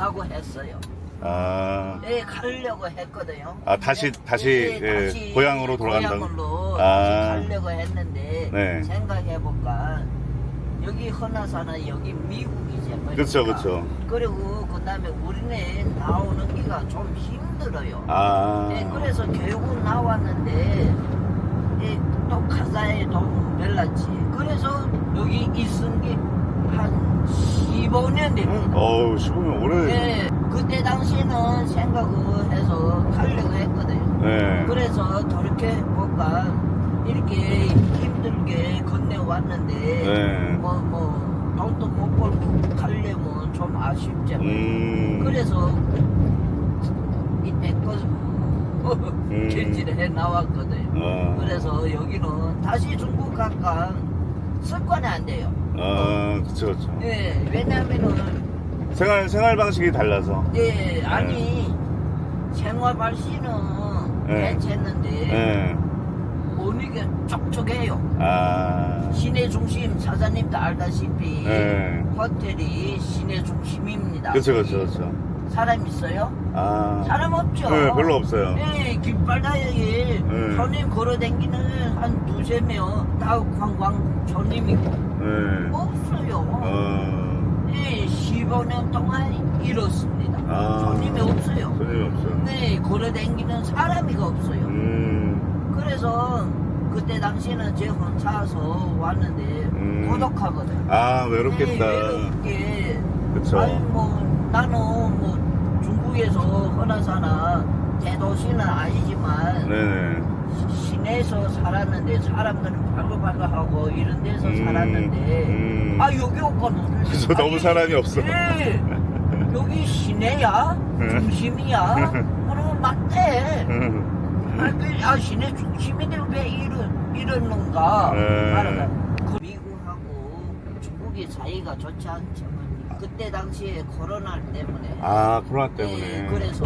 사고 했어요. 아, 예, 가려고 했거든요. 아, 다시- 다시, 예, 고향으로 돌아간다고? 고향으로 아. 다시 가려고 했는데 네. 생각해 볼까 여기 헌화사는 여기 미국이지 않습니까? 그쵸, 그쵸. 그리고 그 다음에 우리는 나오는 게가 좀 힘들어요. 아, 예, 그래서 결국 나왔는데 예, 또 가사에 너무 별났지. 그래서 여기 있은 게한 15년 되는 거. 어우, 15년 오래. 예, 그때 당시에는 생각을 해서 가려고 했거든요. 네. 그래서 돌이켜볼까 이렇게 힘들게 건너왔는데 네. 뭐, 뭐 돈도 못 벌고 가려면 좀 아쉽잖아요. 음. 그래서 이때 그 음. 결지를 해 나왔거든요. 어. 그래서 여기는 다시 중국 각각 습관이 안 돼요. 아, 그쵸, 그쵸. 예, 왜냐면은 생활, 생활 방식이 달라서. 예, 아니 생활 발 씨는 네. 괜찮는데 네. 오는 게 촉촉해요. 아, 시내 중심 사장님도 알다시피 네. 호텔이 시내 중심입니다. 그쵸, 그쵸, 그쵸. 사람 있어요? 아. 사람 없죠. 네, 별로 없어요. 예, 깃발다에 네. 손님 걸어다니는 한 두세 명 다 관광 손님이고 네. 없어요. 어, 예, 15년 동안 이렇습니다. 아. 손님이 없어요. 손님이 없어요. 네, 걸어다니는 사람이가 없어요. 음, 그래서 그때 당시에는 제 혼자서 왔는데 음. 고독하거든. 아, 외롭겠다. 네, 외롭게. 그쵸. 아니 뭐 나는 뭐 중국에서 헌화사나 대도시는 아니지만 네네. 시내에서 살았는데 사람들은 바글바글하고 이런 데서 음, 살았는데 음. 아 여기 오고는 그래서 너무 사람이 없어. 네, 여기 시내야 음. 중심이야 그러면 맞대 음, 아, 그, 아 시내 중심인데 왜 이런 이러는가 네. 알아가. 그 미국하고 중국의 사이가 좋지 않지만 그때 당시에 코로나 때문에 아, 코로나 때문에. 예, 그래서